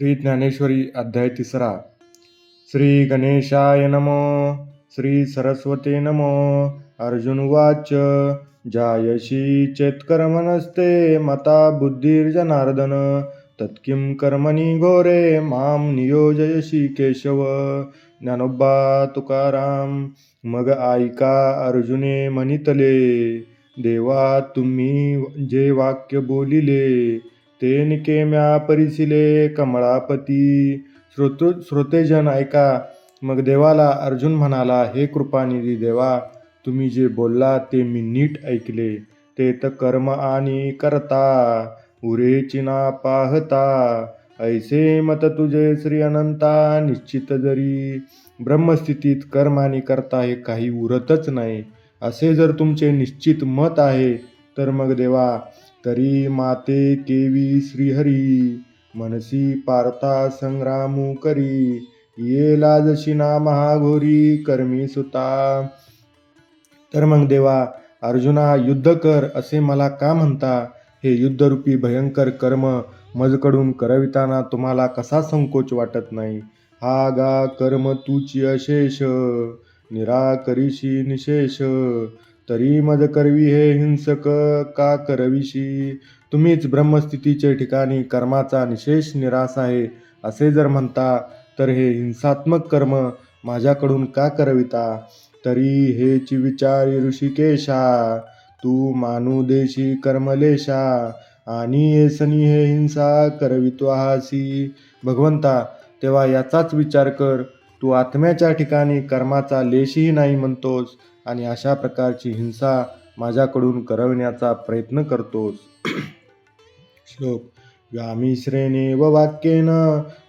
श्री ज्ञानेश्वरी अध्याय तिसरा. श्री गणेशाय नमो श्री सरस्वते नमो अर्जुन वाच जायशी चेत्कर्मनस्ते मता बुद्धिर्जनार्दन. तत्किं कर्मणि घोरे मां नियोजयशी केशव. ज्ञानोबा तुकाराम मग ऐका अर्जुने म्हणितले देवा तुम्ही जे वाक्य बोलिले ते निकेम्या परिसिले कमळापती. श्रोत श्रोतेजन ऐका. मग देवाला अर्जुन म्हणाला हे कृपानिधी देवा तुम्ही जे बोलला ते मी नीट ऐकले. ते तर कर्म आणि करता उरेचिना पाहता. ऐसे मत तुझे श्री अनंता निश्चित जरी. ब्रह्मस्थितीत कर्म आणि करता हे काही उरतच नाही. असे जर तुमचे निश्चित मत आहे तर मग देवा तरी माते केवी श्रीहरी मनसी पारता संग्रामू करी ये लाजशी ना महाघोरी कर्मी सुता. तर मग देवा अर्जुना युद्ध कर असे मला का म्हणता? हे युद्धरूपी भयंकर कर्म मजकडून करविताना तुम्हाला कसा संकोच वाटत नाही? हा गा कर्म तुची अशेष निराकरीशी निशेष. तरी मज करवी हे हिंसक का करविशी? तुम्हीच ब्रह्मस्थितीचे ठिकाणी कर्माचा निशेष निराश आहे असे जर म्हणता तर हे हिंसात्मक कर्म माझ्याकडून का करविता? तरी हेची विचारी ऋषिकेशा तू मानू देशी कर्मलेशा आणि येसनी हे हिंसा करवितो आहासी. भगवंता तेव्हा याचाच विचार कर तू आत्म्याच्या ठिकाणी कर्माचा लेशही नाही म्हणतोस आणि अशा प्रकारची हिंसा माझ्याकडून करविण्याचा प्रयत्न करतोस. श्लोक व्यामिश्रेणेव वाक्येन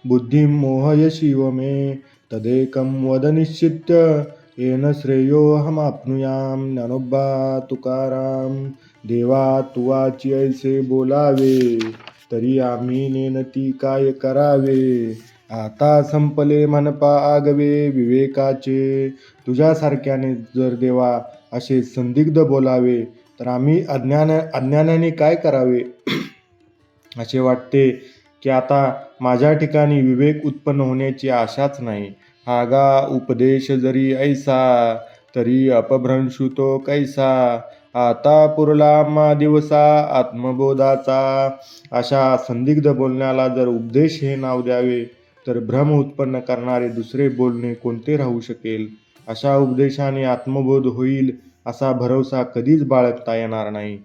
बुद्धिं मोहयशिव मे तदेकं वद निश्चित्य येन श्रेयोहमाप्नुयाम ज्ञानोबा तुकाराम देवा तुवाची ऐसे बोलावे तरी आम्ही नेनती काय करावे? आता संपले मनपा आगवे विवेकाचे. तुझ्यासारख्याने जर देवा असे संदिग्ध बोलावे तर आम्ही अज्ञान अज्ञानाने काय करावे? असे वाटते की आता माझ्या ठिकाणी विवेक उत्पन्न होण्याची आशाच नाही. आगा उपदेश जरी ऐसा तरी अपभ्रंशु तो कैसा? आता पुरला मा दिवसा आत्मबोधाचा. अशा संदिग्ध बोलण्याला जर उपदेश हे नाव द्यावे तर भ्रम उत्पन्न करणारे दुसरे बोलणे कोणते राहू शकेल? अशा उपदेशाने आत्मबोध होईल असा भरोसा कधीच बाळगता येणार नाही.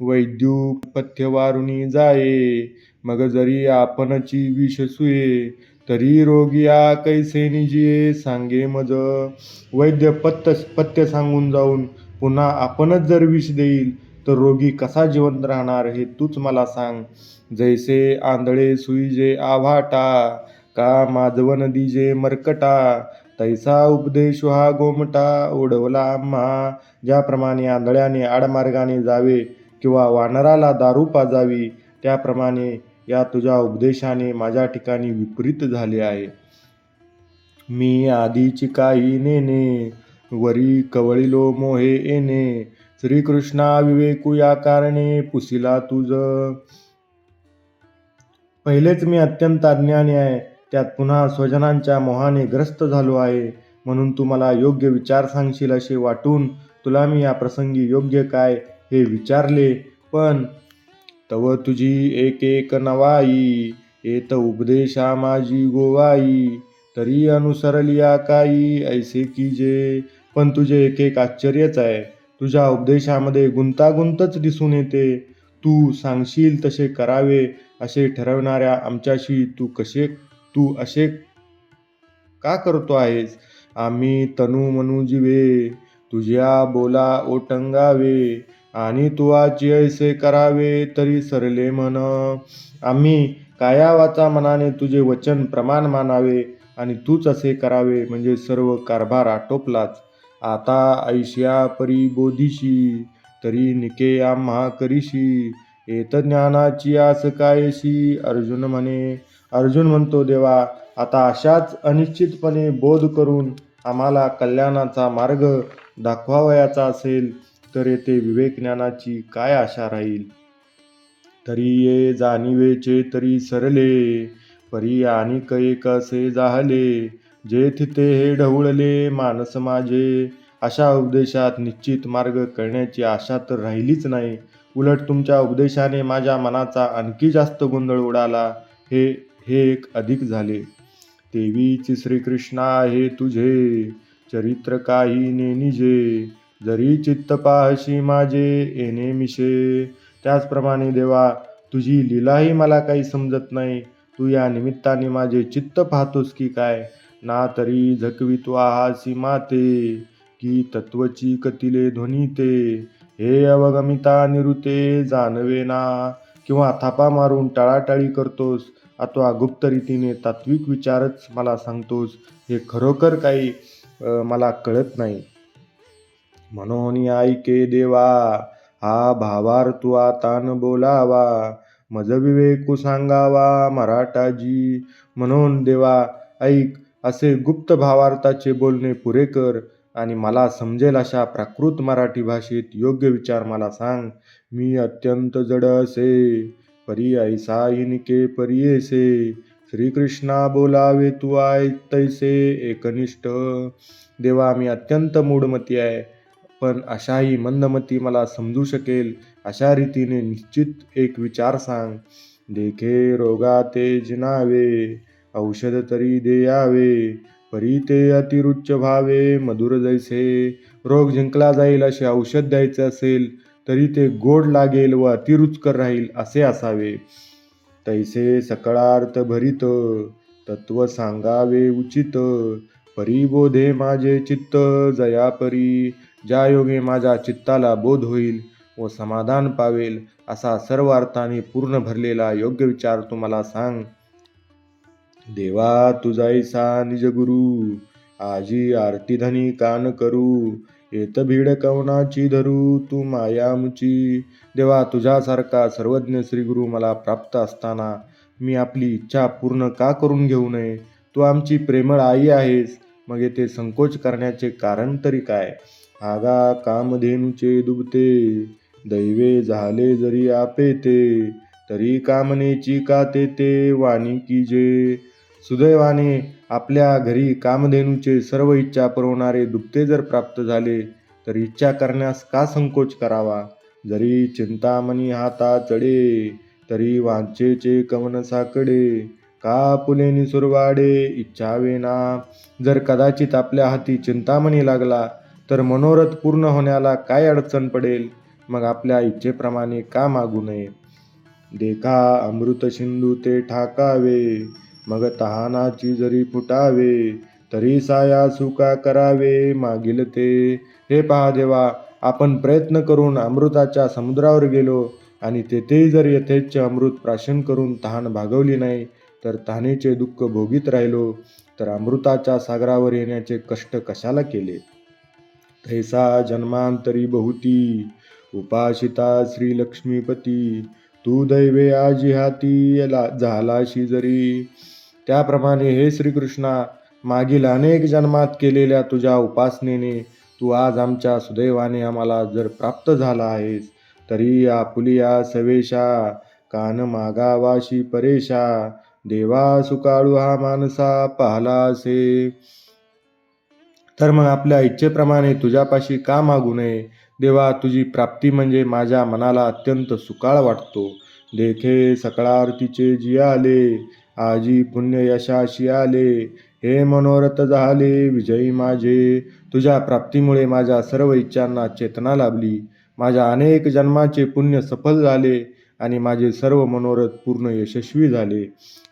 वैद्युक पथ्यवारुणी जाये मग जरी आपणची विष सुये तरी रोगिया कैसे निजिये सांगे मज. वैद्य पथ्य पथ्य सांगून जाऊन पुन्हा आपणच जर विष देईल तर रोगी कसा जिवंत राहणार हे तूच मला सांग. जैसे आंधळे सुईजे आभाटा का माधवन दिजे मरकटा? तैसा उपदेश हा गोमटा ओढवला आम्हा. ज्याप्रमाणे आंधळ्याने आडमार्गाने जावे किंवा वानराला दारू पाजावी त्याप्रमाणे या तुझ्या उपदेशाने माझ्या ठिकाणी विपरीत झाले आहे. मी आधीची काही नेने वरी कवळिलो मोहे येणे. श्रीकृष्णा विवेकू या कारणे पुसिला तुझ. पहिलेच मी अत्यंत अज्ञानी आहे. त्यात पुन्हा स्वजनांच्या मोहाने ग्रस्त झालो आहे. म्हणून तू मला योग्य विचार सांगशील असे वाटून तुला मी या प्रसंगी योग्य काय हे विचारले. पण तव तुझी एक एक नवाई येत उपदेशा माझी गोवाई. तरी अनुसरली काही ऐसे की जे पण तुझे एक एक आश्चर्यच आहे. तुझ्या उपदेशामध्ये गुंतागुंतच दिसून येते. तू सांगशील तसे करावे असे ठरवणाऱ्या आमच्याशी तू कसे तू असे का करतो आहेस? आम्ही तनू मनुजीवे तुझ्या बोला ओटंगावे आणि तुवाची ऐसे करावे तरी सरले मन. आम्ही कायावाचा मनाने तुझे वचन प्रमाण मानावे आणि तूच असे करावे म्हणजे सर्व कारभार आटोपलाच. आता ऐशिया परी बोधिशी तरी निके आम्हा करीशी. येत ज्ञानाची आस कायशी? अर्जुन म्हणे अर्जुन म्हणतो देवा आता अशाच अनिश्चितपणे बोध करून आम्हाला कल्याणाचा मार्ग दाखवावयाचा असेल तर येथे विवेक ज्ञानाची काय आशा राहील? तरी ये जाणीवेचे तरी सरले परी आणि एक असे जाहले जे तिथे हे ढवळले मानस माझे अशा उपदेशात निश्चित मार्ग कळण्याची आशा तर राहिलीच नाही उलट तुमच्या उपदेशाने माझ्या मनाचा आणखी जास्त गोंधळ उडाला. हे हे एक अधिक झाले. तेवीच श्रीकृष्णा हे तुझे. चरित्र काही निजे. जरी चित्त पाहशी माझे येणे मिशे त्याचप्रमाणे देवा तुझी लीलाही मला काही समजत नाही. तू या निमित्ताने माझे चित्त पाहतोस की काय? ना तरी झकवित्वा आहासी माते. की तत्वची कतिले ध्वनिते हे अवगमिता निरुते जाणवेना किंवा थापा मारून टाळाटाळी करतोस. अथवा गुप्त रीतीने तात्विक विचारच मला सांगतोस. हे खरोखर काही मला कळत नाही. म्हणून ऐके देवा हा भावार तू आता न बोलावा. मज विवेकू सांगावा मराठाजी. म्हणून देवा ऐक असे गुप्त भावार्थाचे बोलणे पुरे कर आणि मला समजेल अशा प्राकृत मराठी भाषेत योग्य विचार मला सांग. मी अत्यंत जड असे परी ऐसा इनके परियेसे श्रीकृष्णा बोलावे तू ऐकतैसे एकनिष्ठ. देवा मी अत्यंत मूढमती आहे पण अशाही मंदमती मला समजू शकेल अशा रीतीने निश्चित एक विचार सांग. देखे रोगा ते जिनावे औषध तरी देयावे परी ते अतिरुच्च भावे मधुर जैसे. रोग जिंकला जाईल असे औषध द्यायचे असेल तरी ते गोड लागेल व अतिरुचकर राहील असे असावे. तैसे सकळार्थ भरित तत्व सांगावे उचित. परिबोधे माझे चित्त जया परी. ज्या योगे माझ्या चित्ताला बोध होईल व समाधान पावेल असा सर्व अर्थाने पूर्ण भरलेला योग्य विचार तुम्हाला सांग. देवा तुझाईसा निज गुरु आजी आरती धनी कान करू येत भीड कवनाची धरू तू मायामुची. देवा तुझ्यासारखा सर्वज्ञ श्रीगुरु मला प्राप्त असताना मी आपली इच्छा पूर्ण का करून घेऊ नये? तू आमची प्रेमळ आई आहेस मग येथे संकोच करण्याचे कारण तरी काय? आगा कामधेनूचे दुबते दैवे झाले जरी आपे ते तरी कामनेची का ते ते वाणी की जे? सुदैवाने आपल्या घरी कामधेनूचे सर्व इच्छा पुरवणारे दुपते जर प्राप्त झाले तर इच्छा करण्यास का संकोच करावा? जरी चिंतामणी हाता चढे तरी वांचेचे कवन साकडे. का पुलेनी सुरवाडे? इच्छावेना जर कदाचित आपल्या हाती चिंतामणी लागला तर मनोरथ पूर्ण होण्याला काय अडचण पडेल? मग आपल्या इच्छेप्रमाणे का मागू नये? देखा अमृत सिंधू ते ठाकावे. मग तहानाची जरी फुटावे तरी साया सुका करावे मागील ते. हे पहा देवा आपण प्रयत्न करून अमृताच्या समुद्रावर गेलो आणि तेथेही जर यथेच्छ अमृत प्राशन करून तहान भागवली नाही तर तहानेचे दुःख भोगीत राहिलो. तर अमृताच्या सागरावर येण्याचे कष्ट कशाला केले? तैसा जन्मांतरी बहुती उपाशिता श्री लक्ष्मीपती तू दैवे आजी हाती झालाशी जरी. त्याप्रमाणे हे श्रीकृष्णा मागील अनेक जन्मात केलेल्या तुझ्या उपासनेने तू आज आमच्या सुदैवाने आम्हाला जर प्राप्त झाला आहेस तरी आपुलिया सवेशा कान मागावाशी परेशा देवा सुकाळू हा माणसा पाहला असे. तर मग आपल्या इच्छेप्रमाणे तुझ्यापाशी का मागू नये? देवा तुझी प्राप्ती म्हणजे माझ्या मनाला अत्यंत सुकाळ वाटतो. देखे सकळारतीचे जी आले आजी पुण्य यशाशी आले. हे मनोरथ झाले विजयी माझे. तुझ्या प्राप्तीमुळे माझ्या सर्व इच्छांना चेतना लाभली. माझ्या अनेक जन्माचे पुण्य सफल झाले आणि माझे सर्व मनोरथ पूर्ण यशस्वी झाले.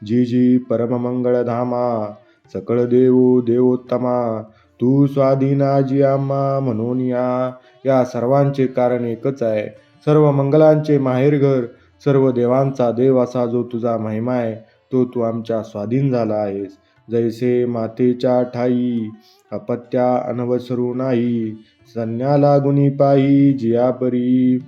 जी जी परममंगळ धामा सकळ देवो देवोत्तमा तू स्वाधीना जी आम्हा म्हणून या. या सर्वांचे कारण एकच आहे. सर्व मंगलांचे माहेरघर सर्व देवांचा देव असा जो तुझा महिमा आहे. तो तू आमच्या स्वाधीन झाला आहेस. जैसे मातेच्या ठाई अपत्या अनवसरू नाही. सन्याला गुणी पायी जियापरी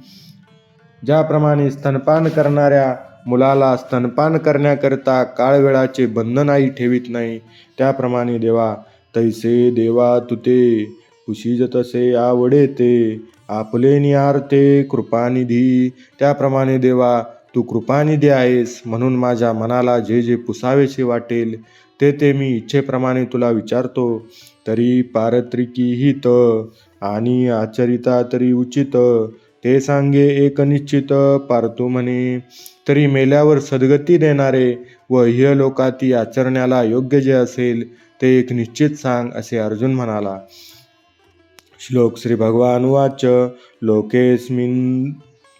ज्याप्रमाणे स्तनपान करणाऱ्या मुलाला स्तनपान करण्याकरता काळवेळाचे बंधनही ठेवीत नाही त्याप्रमाणे देवा तैसे देवा तुते कुशीज तसे आवडे ते. आपले निहारते कृपानिधी. त्याप्रमाणे देवा तू कृपानिधी आहेस म्हणून माझ्या मनाला जे जे पुसावेसे वाटेल ते ते मी इच्छेप्रमाणे तुला विचारतो. तरी पारत्रिकी हित आणि आचरिता तरी उचित. ते सांगे एक निश्चित पारतू म्हणे. तरी मेल्यावर सद्गती देणारे व इहलोकाती आचरण्याला योग्य जे असेल ते एक निश्चित सांग असे अर्जुन म्हणाला. श्लोक श्री भगवान वाच. लोकेस्मिन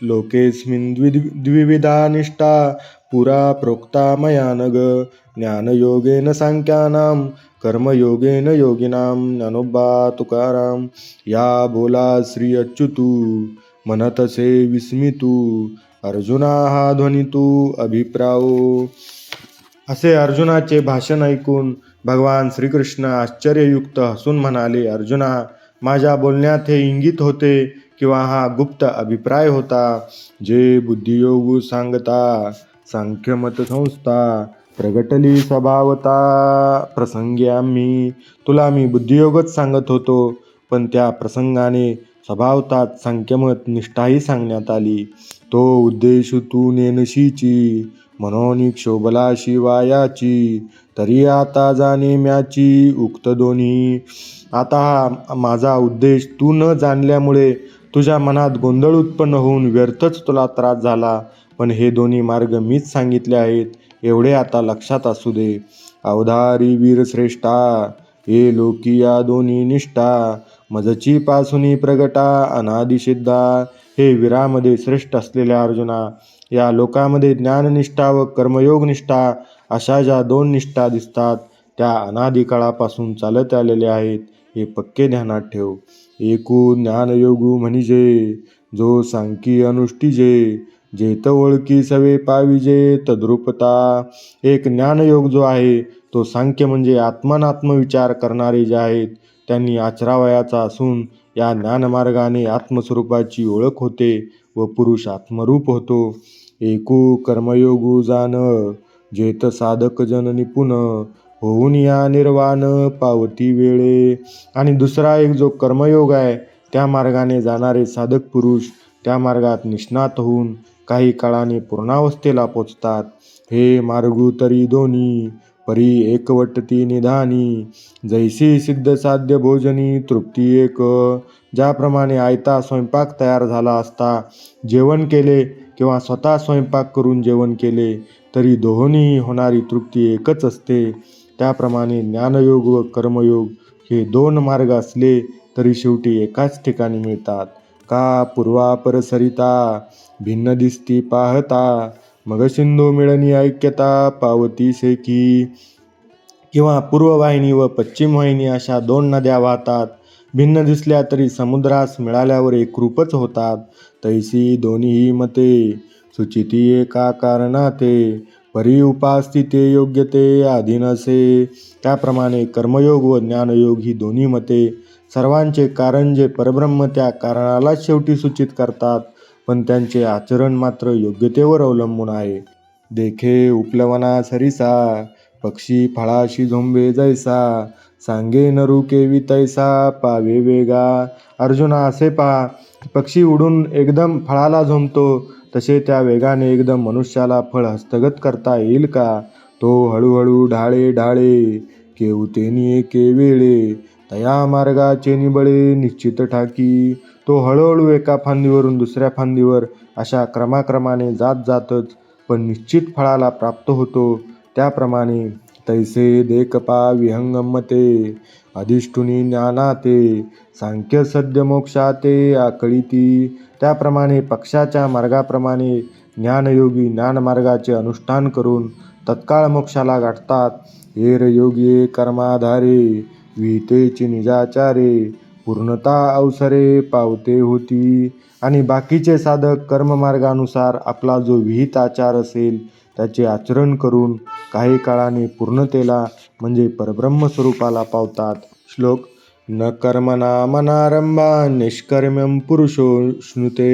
लोकेस्मिन् द्वि द्विविधा निष्ठा पुरा प्रोक्ता मया नग। ज्ञानयोगेन सांख्यानां कर्मयोगेन योगिनां ज्ञानोबा तुकाराम या बोला श्री अच्युतू म्हणतसे विस्मितू। अर्जुना हा ध्वनितू अभिप्राओ असे अर्जुनाचे भाषण ऐकून भगवान श्रीकृष्ण आश्चर्ययुक्त हसून म्हणाले अर्जुना माझ्या बोलण्यात हे इंगित होते किंवा हा गुप्त अभिप्राय होता जे बुद्धियोगू सांगता सांख्यमत संस्था प्रगटली स्वभावता प्रसंगी आम्ही तुला मी बुद्धियोगच सांगत होतो पण त्या प्रसंगाने स्वभावतात संख्यमत निष्ठाही सांगण्यात आली. तो उद्देश तू नेनशीची म्हणून क्षोभला शिवायाची तरी आता जाणे म्याची उक्त दोन्ही. आता हा माझा उद्देश तू न जाणल्यामुळे तुझ्या मनात गोंधळ उत्पन्न होऊन व्यर्थच तुला त्रास झाला. पण हे दोन्ही मार्ग मीच सांगितले आहेत एवढे आता लक्षात असू दे. अवधारी वीर श्रेष्ठा हे लोकी या दोन्ही निष्ठा. मजची पासुनी प्रगटा अनादिसिद्धा. हे वीरामध्ये श्रेष्ठ असलेल्या अर्जुना या लोकामध्ये ज्ञाननिष्ठा व कर्मयोगनिष्ठा अशा ज्या दोन निष्ठा दिसतात त्या अनादिकाळापासून चालत आलेल्या आहेत हे पक्के ध्यानात ठेव. एकू ज्ञानयोगू म्हणजे जो सांकी अनुष्ठीजे जेत ओळखी सवे पाविजे तद्रुपता. एक ज्ञानयोग जो आहे तो सांख्य म्हणजे आत्मनात्मविचार करणारे जे आहेत त्यांनी आचरावयाचा असून या ज्ञानमार्गाने आत्मस्वरूपाची ओळख होते व पुरुष आत्मरूप होतो. एकू कर्मयोगू जाण जेत साधक जन निपुण होऊन या निर्वाण पावती वेळे. आणि दुसरा एक जो कर्मयोग आहे त्या मार्गाने जाणारे साधक पुरुष त्या मार्गात निष्णात होऊन काही काळाने पूर्णावस्थेला पोचतात. हे मार्गू तरी दोन्ही परी एकवटती निधानी. जैसी सिद्ध साध्य भोजनी तृप्ती एक. ज्याप्रमाणे आयता स्वयंपाक तयार झाला असता जेवण केले किंवा स्वतः स्वयंपाक करून जेवण केले तरी दोहोनी होणारी तृप्ती एकच असते. त्याप्रमाणे ज्ञानयोग व कर्मयोग हे दोन मार्ग असले तरी शेवटी एकाच ठिकाणी मिळतात. का पूर्वापर सरिता भिन्न दिसती पाहता मग सिंधू मिळणी ऐक्यता पावती शेकी. किंवा पूर्व वाहिनी व पश्चिम वाहिनी अशा दोन नद्या वाहतात. भिन्न दिसल्या तरी समुद्रास मिळाल्यावर एकरूपच होतात. तैसी दोन्ही मते सुचिती एका कारणाते. परी उपास्थिते योग्यते अधीनसे त्याप्रमाणे कर्मयोग व ज्ञानयोग ही दोन्ही मते सर्वांचे कारण जे परब्रह्म त्या कारणालाच शेवटी सूचित करतात पण त्यांचे आचरण मात्र योग्यतेवर अवलंबून आहे. देखे उपलवना सरिसा पक्षी फळाशी झोंबे जैसा सांगे नरू केवी तैसा पावे वेगा. अर्जुना असे पहा पक्षी उडून एकदम फळाला झोंबतो तसे त्या वेगाने एकदम मनुष्याला फळ हस्तगत करता येईल का? तो हळूहळू ढाळे ढाळे केवतेनी के वेळे तया मार्गाचे निबळे निश्चित ठाकी. तो हळूहळू एका फांदीवरून दुसऱ्या फांदीवर अशा क्रमाक्रमाने जात जातच पण निश्चित फळाला प्राप्त होतो. त्याप्रमाणे तैसे देखपा विहंगमते अधिष्ठुनी ज्ञानाते सांख्य सद्य मोक्षाते आकळीती. त्याप्रमाणे पक्षाच्या मार्गाप्रमाणे ज्ञानयोगी ज्ञानमार्गाचे अनुष्ठान करून तत्काळ मोक्षाला गाठतात. हेर योगी कर्माधारे विहितेची निजाचारे पूर्णता अवसरे पावते होती. आणि बाकीचे साधक कर्ममार्गानुसार आपला जो विहित आचार असेल त्याचे आचरण करून काही काळाने पूर्णतेला म्हणजे परब्रह्म स्वरूपाला पावतात. श्लोक न कर्मणा मनारंभा निष्कर्म्यं पुरुषो श्नुते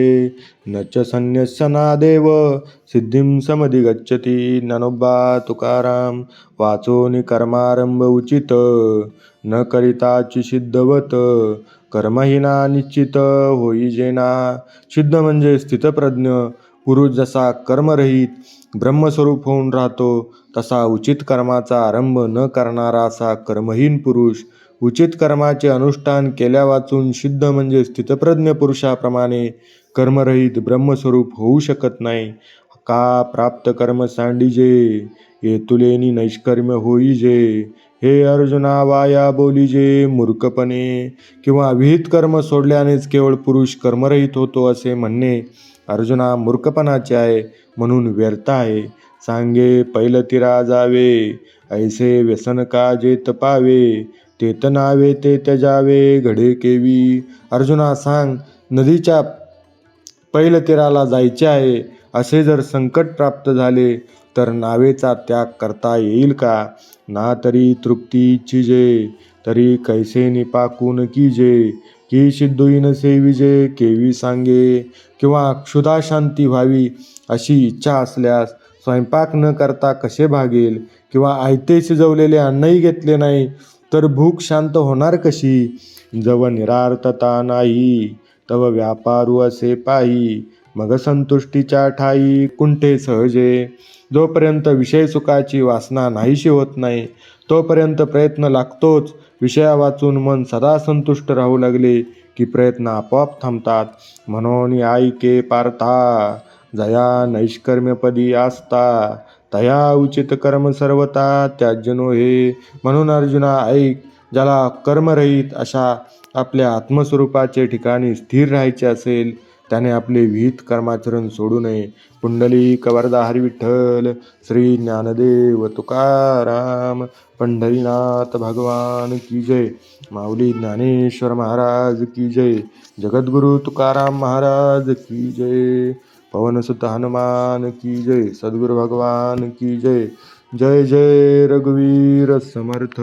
न च संन्यसनादेव सिद्धिं समधिगच्छति ननोबा तुकाराम वाचो निकर्मारंभ उचित न करिताची सिद्धवत कर्महीना निश्चित होई जेना सिद्ध म्हणजे स्थितप्रज्ञ पुरुष जसा कर्मरहित ब्रह्मस्वरूप होऊन राहतो तसा उचित कर्माचा आरंभ न करणारा असा कर्महीन पुरुष उचित कर्माचे अनुष्ठान केल्या वाचून सिद्ध म्हणजे स्थितप्रज्ञ पुरुषाप्रमाणे कर्मरहित ब्रह्मस्वरूप होऊ शकत नाही. का प्राप्त कर्म सांडिजे? ये तुलेनी नैष्कर्म्य होईजे. हे अर्जुना वाया बोलीजे मूर्खपणे. किंवा विहित कर्म सोडल्यानेच केवळ पुरुष कर्मरहित होतो असे म्हणणे अर्जुना मूर्खपणाचे आहे म्हणून व्यर्थ आहे सांगे पैलतीरा जावे ऐसे व्यसन का जे तपावे? ते नावे ते त्याजावे घडे केवी. अर्जुना सांग नदीच्या पैलतीराला जायचे आहे. असे जर संकट प्राप्त झाले तर नावेचा त्याग करता येईल का? ना तरी तृप्ती इच्छिजे तरी कैसे निपाकून कीजे? की सिद्धुईन सेविजे केवी सांगे किंवा क्षुधा शांती व्हावी अशी इच्छा असल्यास स्वयंपाक न करता कसे भागेल किंवा आयते शिजवलेले अन्नही घेतले नाही तर भूक शांत होणार कशी? जव निरार्थता नाही तव व्यापारू असे पायी मग संतुष्टीच्या ठाई कुंठे सहजे? जोपर्यंत विषय सुखाची वासना नाहीशी होत नाही तोपर्यंत प्रयत्न लागतोच विषया वाचून मन सदा संतुष्ट राहू लागले की प्रयत्न आपोआप थांबतात. म्हणून ऐके पार्था जया नैष्कर्म्यपदी आसता तया उचित कर्म सर्वता त्याजनो हे. म्हणून अर्जुना ऐक ज्याला कर्मरहित अशा आपल्या आत्मस्वरूपाचे ठिकाणी स्थिर राहायचे असेल त्याने आपले विहित कर्माचरण सोडू नये. पुंडली कवरदा हरी विठ्ठल श्री ज्ञानदेव तुकाराम पंढरीनाथ भगवान की जय. माऊली ज्ञानेश्वर महाराज की जय. जगद्गुरु तुकाराम महाराज की जय. पवनसुत हनुमान की जय. सद्गुरु भगवान की जय. जय जय रघुवीर समर्थ.